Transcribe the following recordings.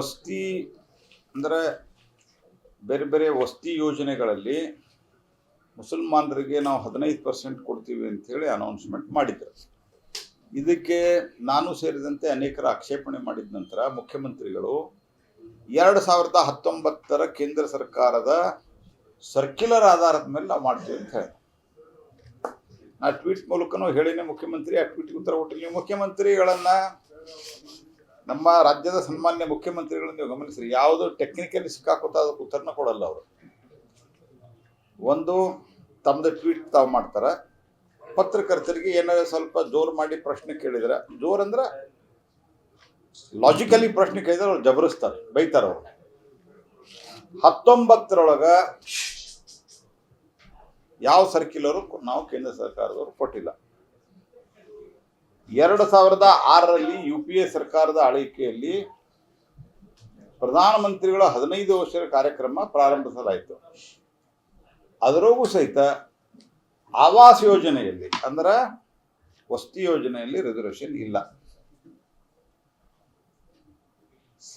ವಸ್ತಿ ಅಂದರೆ ಬೇರೆ ಬೇರೆ ವಸ್ತಿ ಯೋಜನೆಗಳಲ್ಲಿ ಮುಸಲ್ಮಾನರಿಗೆ ನಾವು ಹದಿನೈದು ಪರ್ಸೆಂಟ್ ಕೊಡ್ತೀವಿ ಅಂಥೇಳಿ ಅನೌನ್ಸ್ಮೆಂಟ್ ಮಾಡಿದ್ರು. ಇದಕ್ಕೆ ನಾನು ಸೇರಿದಂತೆ ಅನೇಕರ ಆಕ್ಷೇಪಣೆ ಮಾಡಿದ ನಂತರ ಮುಖ್ಯಮಂತ್ರಿಗಳು ಎರಡು ಸಾವಿರದ ಹತ್ತೊಂಬತ್ತರ ಕೇಂದ್ರ ಸರ್ಕಾರದ ಸರ್ಕ್ಯುಲರ್ ಆಧಾರದ ಮೇಲೆ ನಾವು ಮಾಡ್ತೀವಿ ಅಂತ ಹೇಳಿದೆ ನಾ ಟ್ವೀಟ್ ಮೂಲಕನೂ ಹೇಳಿನೇ ಮುಖ್ಯಮಂತ್ರಿ, ಆ ಉತ್ತರ ಕೊಟ್ಟಿಲ್ಲ ಮುಖ್ಯಮಂತ್ರಿಗಳನ್ನ ನಮ್ಮ ರಾಜ್ಯದ ಸನ್ಮಾನ್ಯ ಮುಖ್ಯಮಂತ್ರಿಗಳನ್ನು ನೀವು ಗಮನಿಸ್ರಿ. ಯಾವುದು ಟೆಕ್ನಿಕಲಿ ಸಿಕ್ಕಾಕೋತ ಅದಕ್ಕೆ ಉತ್ತರನ ಕೊಡಲ್ಲ ಅವರು. ಒಂದು ತಮ್ಮದು ಟ್ವೀಟ್ ತಾವು ಮಾಡ್ತಾರೆ. ಪತ್ರಕರ್ತರಿಗೆ ಏನಾದ್ರು ಸ್ವಲ್ಪ ಜೋರು ಮಾಡಿ ಪ್ರಶ್ನೆ ಕೇಳಿದ್ರೆ, ಜೋರ್ ಅಂದ್ರೆ ಲಾಜಿಕಲಿ ಪ್ರಶ್ನೆ ಕೇಳಿದ್ರೆ ಅವ್ರು ಜಬರಿಸ್ತಾರೆ, ಬೈತಾರೆ ಅವರು. ಹತ್ತೊಂಬತ್ತರೊಳಗ ಯಾವ ಸರ್ಕ್ಯುಲರು ನಾವು ಕೇಂದ್ರ ಸರ್ಕಾರದವರು ಕೊಟ್ಟಿಲ್ಲ. ಎರಡು ಸಾವಿರದ ಆರರಲ್ಲಿ ಯು ಪಿ ಎ ಸರ್ಕಾರದ ಆಳ್ವಿಕೆಯಲ್ಲಿ ಪ್ರಧಾನಮಂತ್ರಿಗಳ ಹದಿನೈದು ವರ್ಷದ ಕಾರ್ಯಕ್ರಮ ಪ್ರಾರಂಭಿಸಲಾಯಿತು. ಅದರೊಳಗೂ ಸಹಿತ ಆವಾಸ್ ಯೋಜನೆಯಲ್ಲಿ, ಅಂದ್ರ ವಸತಿ ಯೋಜನೆಯಲ್ಲಿ ರಿಸರ್ವೇಶನ್ ಇಲ್ಲ.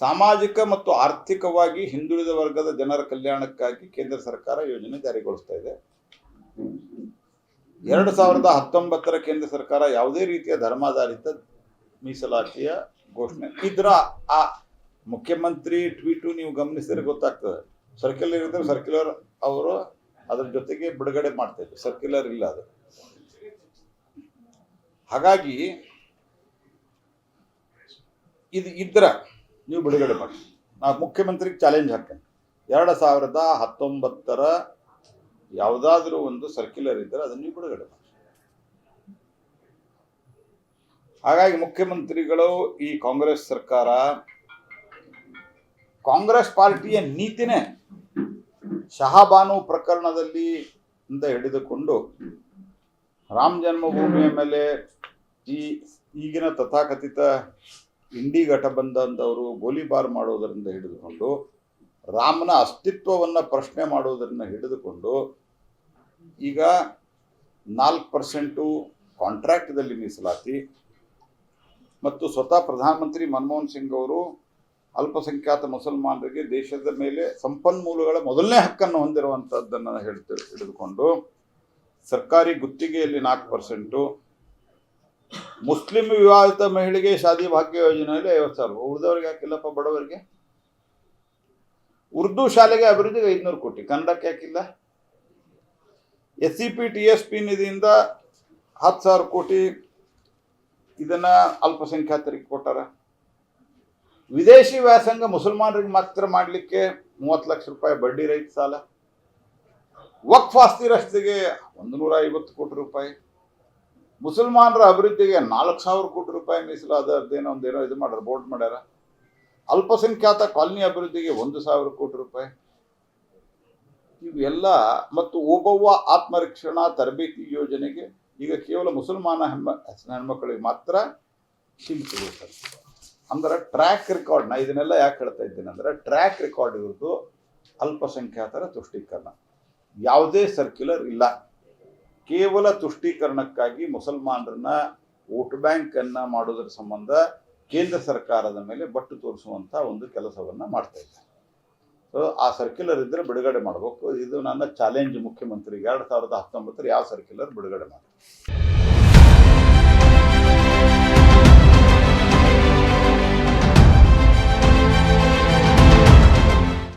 ಸಾಮಾಜಿಕ ಮತ್ತು ಆರ್ಥಿಕವಾಗಿ ಹಿಂದುಳಿದ ವರ್ಗದ ಜನರ ಕಲ್ಯಾಣಕ್ಕಾಗಿ ಕೇಂದ್ರ ಸರ್ಕಾರ ಯೋಜನೆ ಜಾರಿಗೊಳಿಸ್ತಾ ಇದೆ. ಎರಡು ಸಾವಿರದ ಹತ್ತೊಂಬತ್ತರ ಕೇಂದ್ರ ಸರ್ಕಾರ ಯಾವುದೇ ರೀತಿಯ ಧರ್ಮಾಧಾರಿತ ಮೀಸಲಾತಿಯ ಘೋಷಣೆ. ಇದ್ರ ಆ ಮುಖ್ಯಮಂತ್ರಿ ಟ್ವೀಟು ನೀವು ಗಮನಿಸಿದ್ರೆ ಗೊತ್ತಾಗ್ತದೆ. ಸರ್ಕ್ಯುಲರ್ ಇದ್ರೆ ಸರ್ಕ್ಯುಲರ್ ಅವರು ಅದರ ಜೊತೆಗೆ ಬಿಡುಗಡೆ ಮಾಡ್ತಾ ಇದ್ರು. ಸರ್ಕ್ಯುಲರ್ ಇಲ್ಲ ಅದು. ಹಾಗಾಗಿ ಇದು ಇದ್ರ ನೀವು ಬಿಡುಗಡೆ ಮಾಡಿ. ನಾವು ಮುಖ್ಯಮಂತ್ರಿಗೆ ಚಾಲೆಂಜ್ ಹಾಕ್ತೇನೆ. ಎರಡು ಸಾವಿರದ ಹತ್ತೊಂಬತ್ತರ ಯಾವುದಾದ್ರೂ ಒಂದು ಸರ್ಕ್ಯುಲರ್ ಇದ್ದರೆ ಅದನ್ನು ನೀವು ಬಿಡುಗಡೆ ಹಾಗಾಗಿ ಮುಖ್ಯಮಂತ್ರಿಗಳು ಈ ಕಾಂಗ್ರೆಸ್ ಸರ್ಕಾರ ಕಾಂಗ್ರೆಸ್ ಪಾರ್ಟಿಯ ನೀತಿನೇ ಶಹಾಬಾನು ಪ್ರಕರಣದಲ್ಲಿ ಅಂತ ಹಿಡಿದುಕೊಂಡು ರಾಮ ಜನ್ಮಭೂಮಿಯ ಮೇಲೆ ಈ ಈಗಿನ ತಥಾಕಥಿತ ಇಂಡಿ ಘಟಬಂಧನದವರು ಗೋಲಿಬಾರ್ ಮಾಡೋದರಿಂದ ಹಿಡಿದುಕೊಂಡು ರಾಮನ ಅಸ್ತಿತ್ವವನ್ನು ಪ್ರಶ್ನೆ ಮಾಡೋದರಿಂದ ಹಿಡಿದುಕೊಂಡು ಈಗ ನಾಲ್ಕು ಪರ್ಸೆಂಟು ಕಾಂಟ್ರಾಕ್ಟ್ದಲ್ಲಿ ಮೀಸಲಾತಿ. ಮತ್ತು ಸ್ವತಃ ಪ್ರಧಾನಮಂತ್ರಿ ಮನಮೋಹನ್ ಸಿಂಗ್ ಅವರು ಅಲ್ಪಸಂಖ್ಯಾತ ಮುಸಲ್ಮಾನರಿಗೆ ದೇಶದ ಮೇಲೆ ಸಂಪನ್ಮೂಲಗಳ ಮೊದಲನೇ ಹಕ್ಕನ್ನು ಹೊಂದಿರುವಂಥದ್ದನ್ನು ಹೇಳ್ತ, ಹಿಡಿದುಕೊಂಡು ಸರ್ಕಾರಿ ಗುತ್ತಿಗೆಯಲ್ಲಿ ನಾಲ್ಕು ಪರ್ಸೆಂಟು, ಮುಸ್ಲಿಂ ವಿವಾಹಿತ ಮಹಿಳೆಗೆ ಶಾದಿ ಭಾಗ್ಯ ಯೋಜನೆಯಲ್ಲಿ ಐವತ್ತು ಸಾವಿರ. ಉಳಿದವ್ರಿಗೆ ಹಾಕಿಲ್ಲಪ್ಪ ಬಡವರಿಗೆ? ಉರ್ದು ಶಾಲೆಗೆ ಅಭಿವೃದ್ಧಿಗೆ ಐದುನೂರು ಕೋಟಿ. ಕನ್ನಡಕ್ಕೆ ಹಾಕಿಲ್ಲ? S C P T S P ನಿಧಿಯಿಂದ ಹತ್ತು ಸಾವಿರ ಕೋಟಿ ಇದನ್ನ ಅಲ್ಪಸಂಖ್ಯಾತರಿಗೆ ಕೊಟ್ಟಾರ. ವಿದೇಶಿ ವ್ಯಾಸಂಗ ಮುಸಲ್ಮಾನರಿಗೆ ಮಾತ್ರ ಮಾಡಲಿಕ್ಕೆ ಮೂವತ್ತು ಲಕ್ಷ ರೂಪಾಯಿ ಬಡ್ಡಿ ರೈತ ಸಾಲ. ವಕ್ಫ್ ಆಸ್ತಿ ರಸ್ತೆಗೆ ಒಂದು ನೂರ ಐವತ್ತು ಕೋಟಿ ರೂಪಾಯಿ. ಮುಸಲ್ಮಾನರ ಅಭಿವೃದ್ಧಿಗೆ ನಾಲ್ಕು ಸಾವಿರ ಕೋಟಿ ರೂಪಾಯಿ ಮೀಸಲಾದ ಅದೇನೋ ಒಂದೇನೋ ಇದು ಮಾಡ್ಯಾರ, ಬೋರ್ಡ್ ಮಾಡ್ಯಾರ. ಅಲ್ಪಸಂಖ್ಯಾತ ಕಾಲನಿ ಅಭಿವೃದ್ಧಿಗೆ ಒಂದು ಸಾವಿರ ಕೋಟಿ ರೂಪಾಯಿ. ಇವೆಲ್ಲ ಮತ್ತು ಒಬ್ಬವ್ವ ಆತ್ಮರಕ್ಷಣಾ ತರಬೇತಿ ಯೋಜನೆಗೆ ಈಗ ಕೇವಲ ಮುಸಲ್ಮಾನ ಹೆಣ್ಮ ಹೆಣ್ಮಕ್ಳಿಗೆ ಮಾತ್ರ ಸೀಮಿತಗೊಳಿಸ್ತಾರೆ ಅಂದ್ರೆ ಟ್ರ್ಯಾಕ್ ರೆಕಾರ್ಡ್ ನಾ ಇದನ್ನೆಲ್ಲ ಯಾಕೆ ಹೇಳ್ತಾ ಇದ್ದೇನೆ ಅಂದರೆ ಟ್ರ್ಯಾಕ್ ರೆಕಾರ್ಡ್ ಇರೋದು ಅಲ್ಪಸಂಖ್ಯಾತರ ತುಷ್ಟೀಕರಣ. ಯಾವುದೇ ಸರ್ಕ್ಯುಲರ್ ಇಲ್ಲ. ಕೇವಲ ತುಷ್ಟೀಕರಣಕ್ಕಾಗಿ ಮುಸಲ್ಮಾನರನ್ನ ವೋಟ್ ಬ್ಯಾಂಕನ್ನು ಮಾಡೋದ್ರ ಸಂಬಂಧ ಕೇಂದ್ರ ಸರ್ಕಾರದ ಮೇಲೆ ಬಟ್ಟು ತೋರಿಸುವಂಥ ಒಂದು ಕೆಲಸವನ್ನು ಮಾಡ್ತಾ ಇದ್ದಾರೆ. ಆ ಸರ್ಕ್ಯುಲರ್ ಇದ್ದರೆ ಬಿಡುಗಡೆ ಮಾಡಬೇಕು. ಇದು ನನ್ನ ಚಾಲೆಂಜ್ ಮುಖ್ಯಮಂತ್ರಿಗೆ. ಎರಡು ಸಾವಿರದ ಹತ್ತೊಂಬತ್ತರ ಯಾವ ಸರ್ಕ್ಯುಲರ್ ಬಿಡುಗಡೆ ಮಾಡಿ